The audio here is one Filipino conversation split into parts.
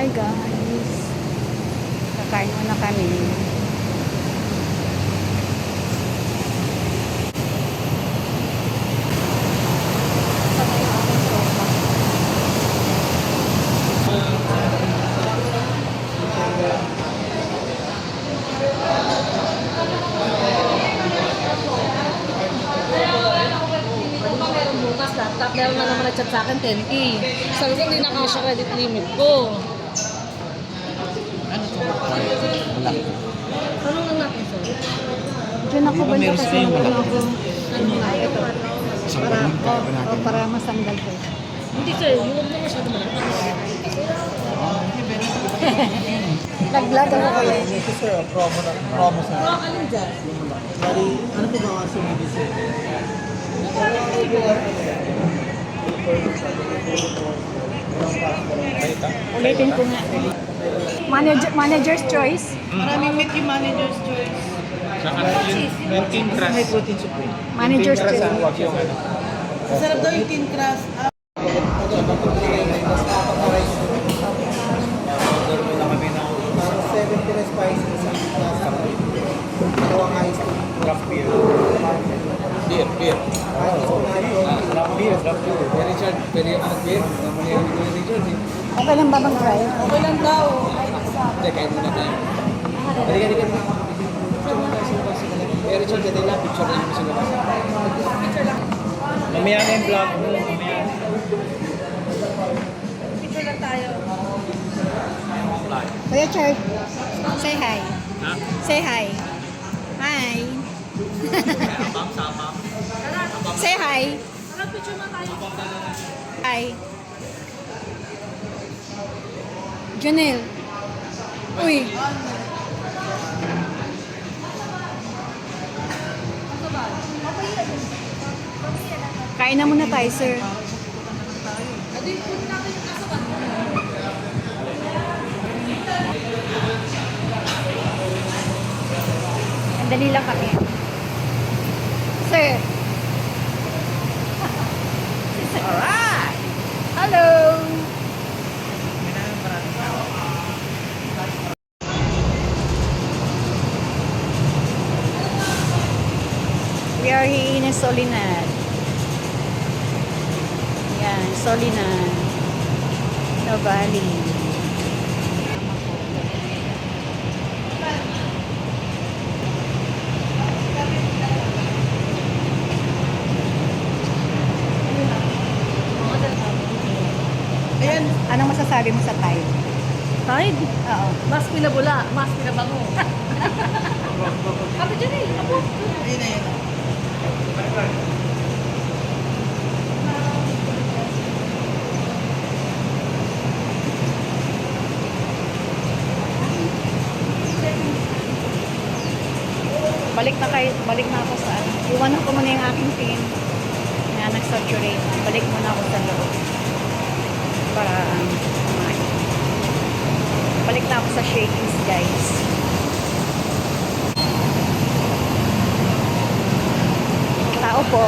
Hi guys. Kakain muna kami. laptop. Meron na naman nag-chat sa akin 10K. Sabi ko, hindi na kasha credit limit ko. Malaki. Ano nga natin, sir? Diyan ako ba banda meron kasi yung ano ako. Ano nga, ito. Para, ganun, kaya oh, para masandal ko. Hindi, sir. Yung huwag na masyado malaki. Naglag ako ko yun. Ito sir, promo na, promo sa Mga alin dyan? Bali, ano po ba kasi may sir? Ulitin ko nga. Manager, manager's choice. Maraming meat yung manager's choice. Saka yung, yung team crush. May protein supreme. Manager's choice. Huwag yung ano. Masarap daw yung thin crust. Ah, Parang 70 na spicy sa lasa. Dalawang ice tea. Craft beer. Beer, beer. Craft beer, beer. Richard, pwede yung anak beer. Okay lang ba bang try? Okay lang daw. Hindi, kain muna tayo. Halika, halika, halika. Picture. Kaya Richard, dito lang. Picture lang mo sa labas. Mamaya na yung vlog mo. Picture lang tayo. Kuya Chard, say hi. Ha? Say hi. Hi. say hi. Picture. Hi. Janelle. Uy. Kain na muna tayo, sir. Kasaban. Andali lang kami. No Valley. Ayan. Anong masasabi mo sa Tide? Tide. Oo. Mas pinabula, mas pinabango. Sabi dyan eh, apo. Ayun na yun. Balik na kayo, balik na ako sa ano. Iwanan ko muna yung aking pin na nag-saturate. Balik muna ako sa loob. Para um, kumain. Balik na ako sa Shakey's guys. Tao po.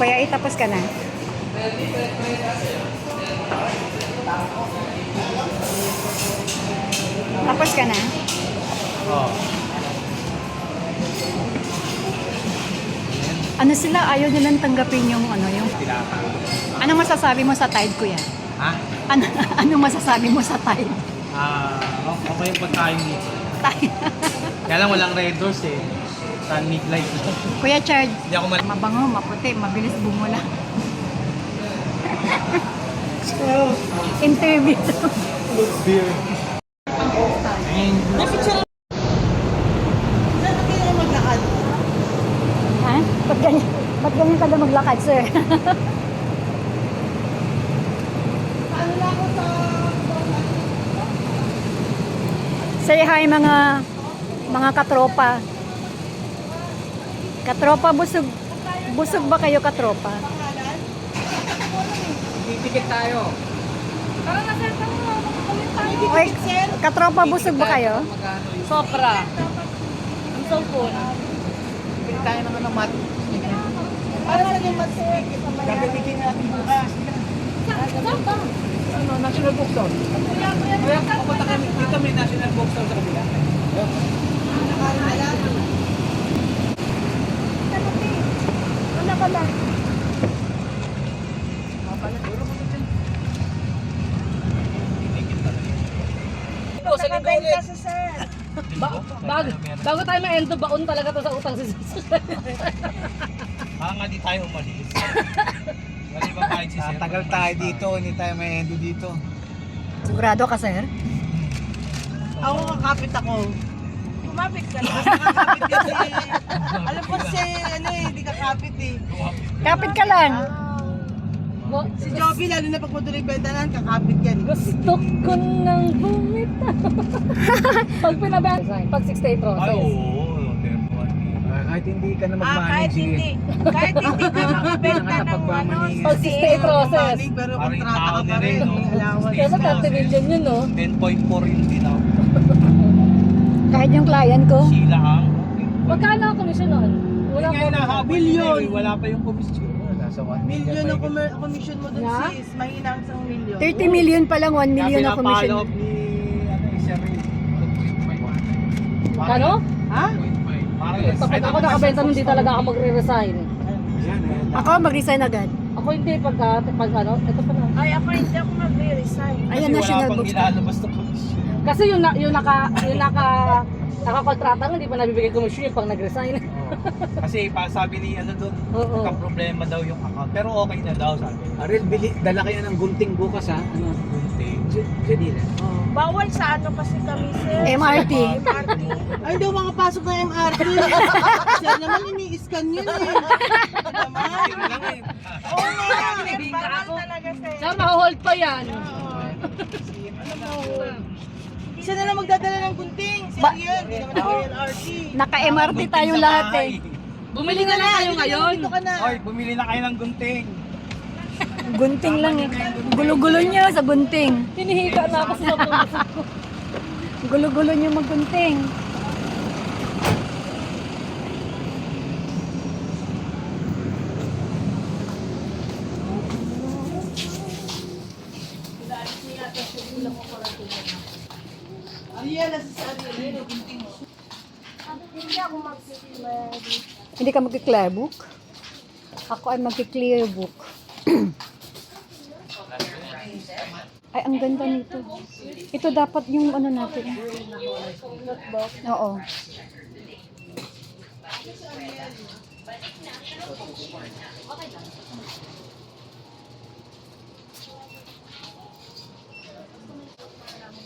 Kaya itapos ka na. Tapos ka na? Oo. Ano sila, ayaw nilang tanggapin yung ano, yung... Tinatang. Ano masasabi mo sa Tide, kuya? Ha? Ano, ano masasabi mo sa Tide? Ah, okay yung pagkain dito. Tide. Kaya lang walang red doors eh. Sunmig light. kuya Chard, Hindi ako mal... mabango, maputi, mabilis bumula. Interview. Beer. And Saan na kayo maglakad? ha? Ba't ganyan, ba't ganyan maglakad, sir? Ano lang ako sa... Say hi mga mga katropa. Katropa, busog busog ba kayo katropa? Titikit tayo. Tara na, sir. Tara na. Oy, katropa, busog ba kayo? Sopra. Ang cellphone. Pili tayo ng ano mat. Para sa yung matik. Gagamitin natin bukas. Ano, National Bookstore. Kaya pupunta kami bago, bago tayo ma-endo, baon talaga to sa utang si Jesus. Ah, nga di tayo umalis. Mali ba kahit si Sir? Tagal tayo dito, hindi tayo may endo dito. Sigurado ka, sir? Ako kakapit ako. Kumapit ka lang. Kakapit kasi. Alam ko si, ano eh, hindi kakapit eh. Kapit ka lang. Mo- Si Joby, lalo na pag matuloy bentanan, kakapit yan. Gusto ko nang bumita. pag pinabenta, pag 68 Ay, roses. oo. Tempuan. Ah, kahit hindi ka na Ah, kahit mag-manage, hindi, kahit hindi ka makabenta ng ano, Pag 68 roses. manig, pero Parang kontrata ka tao pa na rin, rin. no? may allowance Kaya sa ka. 30 million yun, no? 10.4 yung dinaw. Kahit yung client ko. Sila ang... Magkano ang commission nun? Wala Wala na Billion. Wala pa yung komisyon. Nasa 1 Million ang commer- commission mo dun Na? sis. Mahina ang isang million. 30 million pa lang, 1 million na commission. Kaya ni... Ano eh, Sir Ray. Kano? Ha? Parang Kapag ako nakabenta nun, hindi talaga ako magre-resign. Ako, mag-resign agad. Ako hindi, pag, ah, pag ano, ito pa na. Ay, ako hindi ako mag-resign. Ayan, National Wala pang Bookstore. nilalabas na komisyon. Kasi yung, na, yung naka, yung naka, nakakontrata nga, hindi pa nabibigay commission yung pag nag-resign. Kasi pa sabi ni ano doon, Oo. problema daw yung account. Pero okay na daw sabi. Aril, bili, dala kayo ng gunting bukas ha. Ano? J- Janila. Bawal sa ano kasi kami sir. MRT. MRT. Ay, daw makapasok na MRT. Sir naman, ini-scan yun eh. Yun lang eh. Oo nga, sir. Bawal talaga sir. Sir, mahold pa yan. Isa na lang magdadala ng gunting. Sir Ba- yun, hindi naman ako LRT. Naka-MRT tayong lahat eh. Bumili na lang kayo ngayon. Dito ka na. Oy, bumili na kayo ng gunting. Gunting lang eh. Gulo-gulo niya sa gunting. Hinihiga na ako sa puso. Gulo-gulo niya maggunting. Ariel, nasa sa Ariel. Yun, gunting mo. Hindi ka magki-clear book? Ako ay magki-clear book. ay, ang ganda nito. Ito dapat yung ano natin. Oo.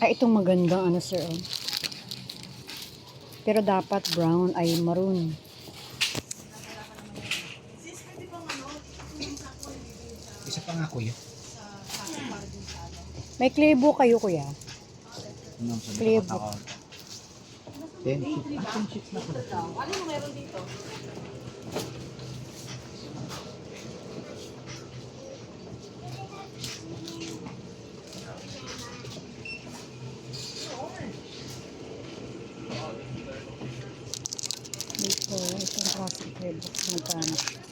Ay, itong magandang ano, sir. oh. Pero dapat brown ay maroon. Isa pa nga kuya. May book kayo, kuya. Ano, sabi Clear ko, book. Then, Dito, itong clear book. Magkano?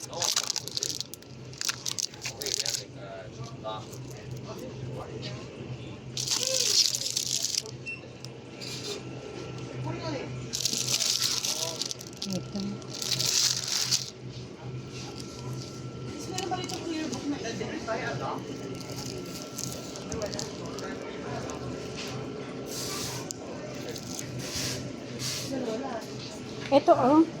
Ito. Ito oh. Wala daw yung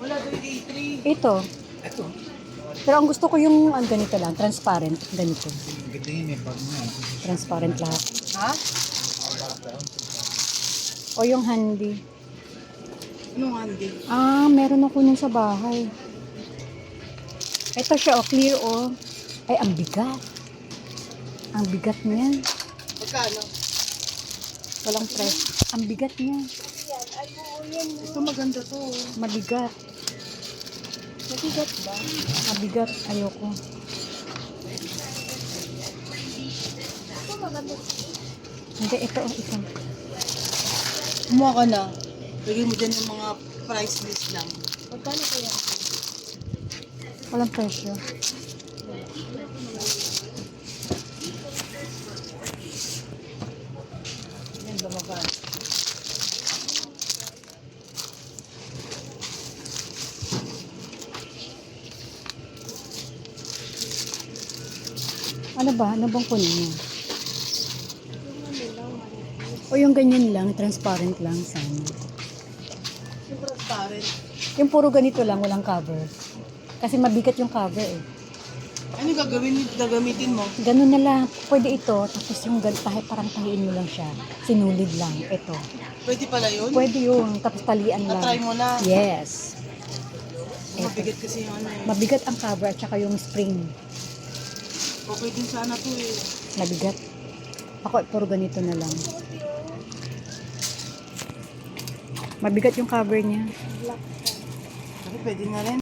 A3. Ito. Pero ang gusto ko yung ang ganito lang, transparent, ganito. ganda yun may bag na. Transparent lahat. Ha? O yung handy. Anong handi? Ah, meron ako nun sa bahay. Ito siya, oh, clear, oh. Ay, ang bigat. Ang bigat niya. Magkano? Walang press. Ang bigat niya. Ito maganda to. Mabigat. Mabigat ba? Mabigat. Ayoko. Hindi, ito, ito. Kumuha ka na. Lagay mo dyan yung mga price list lang. Magkano kaya? Walang presyo. Ba? Ano bang kunin niya? O yung ganyan lang, transparent lang sana. Yung transparent. Yung puro ganito lang, walang cover. Kasi mabigat yung cover eh. Ano gagawin, gagamitin mo? Ganun na lang. Pwede ito, tapos yung gan tahi, parang tahiin mo lang siya. Sinulid lang. Ito. Pwede pala yun? Pwede yun. Tapos talian lang. Na-try mo na. Yes. Mabigat kasi yung ano eh. Mabigat ang cover at saka yung spring. Okay din sana to eh. Mabigat. Ako, puro ganito na lang. Mabigat yung cover niya. Ako pwede na rin.